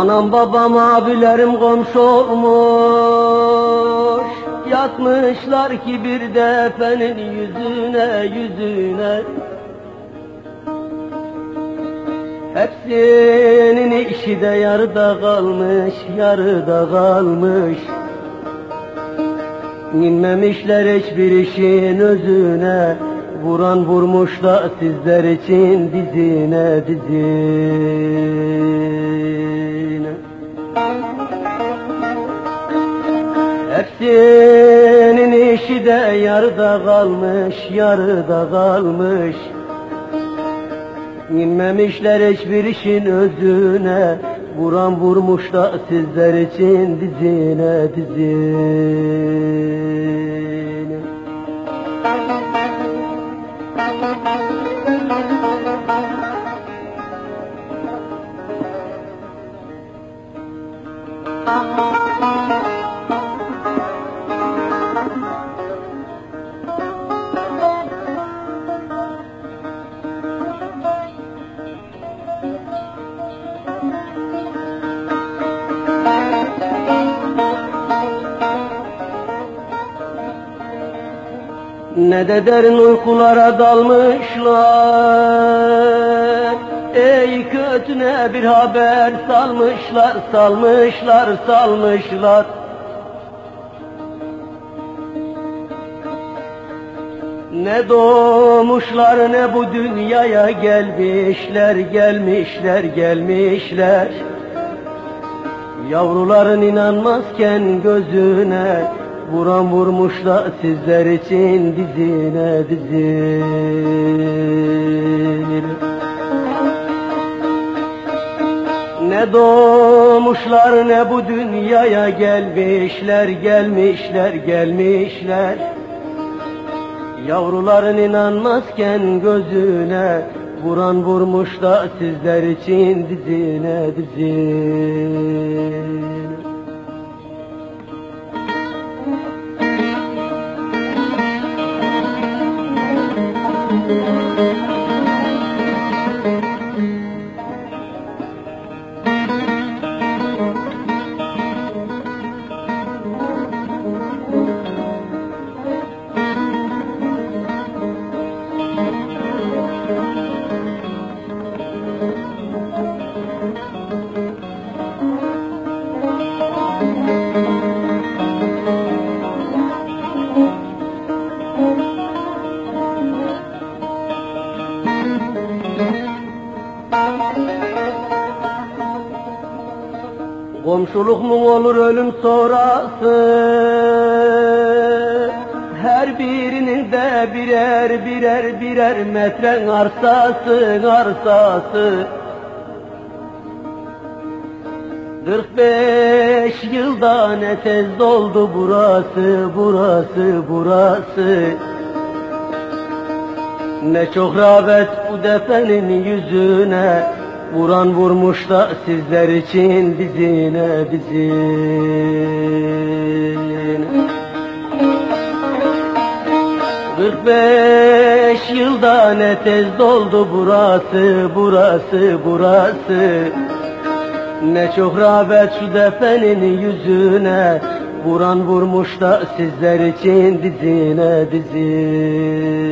Anam babam abilerim komşu olmuş. Yatmışlar ki bir defenin yüzüne yüzüne. Hepsinin işi de yarıda kalmış yarıda kalmış. İnmemişler hiçbir işin özüne. Vuran vurmuş da sizler için dizine dizine Hepsinin işi de yarıda kalmış yarıda kalmış. İnmemişler hiçbir işin özüne Vuran vurmuş da sizler için dizine dizine Ne de derin uykulara dalmışlar kötüne bir haber salmışlar Salmışlar salmışlar. Ne doğmuşlar ne bu dünyaya gelmişler Gelmişler gelmişler. Yavruların inanmazken gözüne Vuran vurmuş da sizler için dizine dizine Ne doğmuşlar ne bu dünyaya gelmişler Gelmişler gelmişler. Yavruların inanmazken gözüne Vuran vurmuş da sizler için dizine dizine olur ölüm sonrası Her birinin de birer birer birer metren arsası arsası. 45 yılda ne tez doldu burası burası burası. Ne çok rağbet bu defenin yüzüne Vuran vurmuş da sizler için dizine dizine 45 yılda ne tez doldu burası burası burası. Ne çok rağbet şu defenin yüzüne Vuran vurmuş da sizler için dizine dizine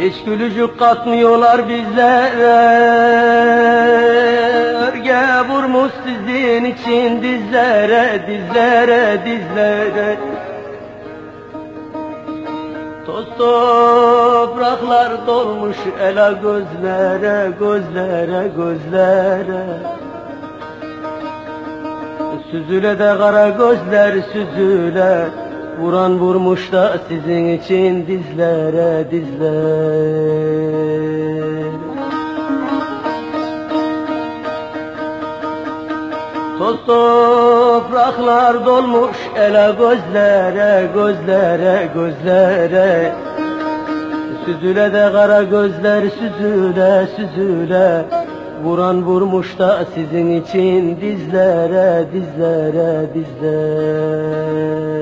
Hiç gülücük katmıyorlar bizlere Örge vurmuş sizin için dizlere, dizlere, dizlere. Toz toz topraklar dolmuş ela gözlere Gözlere gözlere. Süzüle de kara gözler süzüle Vuran vurmuş da sizin için dizlere dizlere. Toz topraklar dolmuş ele gözlere gözlere gözlere Süzüle de kara gözler süzüle süzüle. Vuran vurmuş da sizin için dizlere dizlere dizlere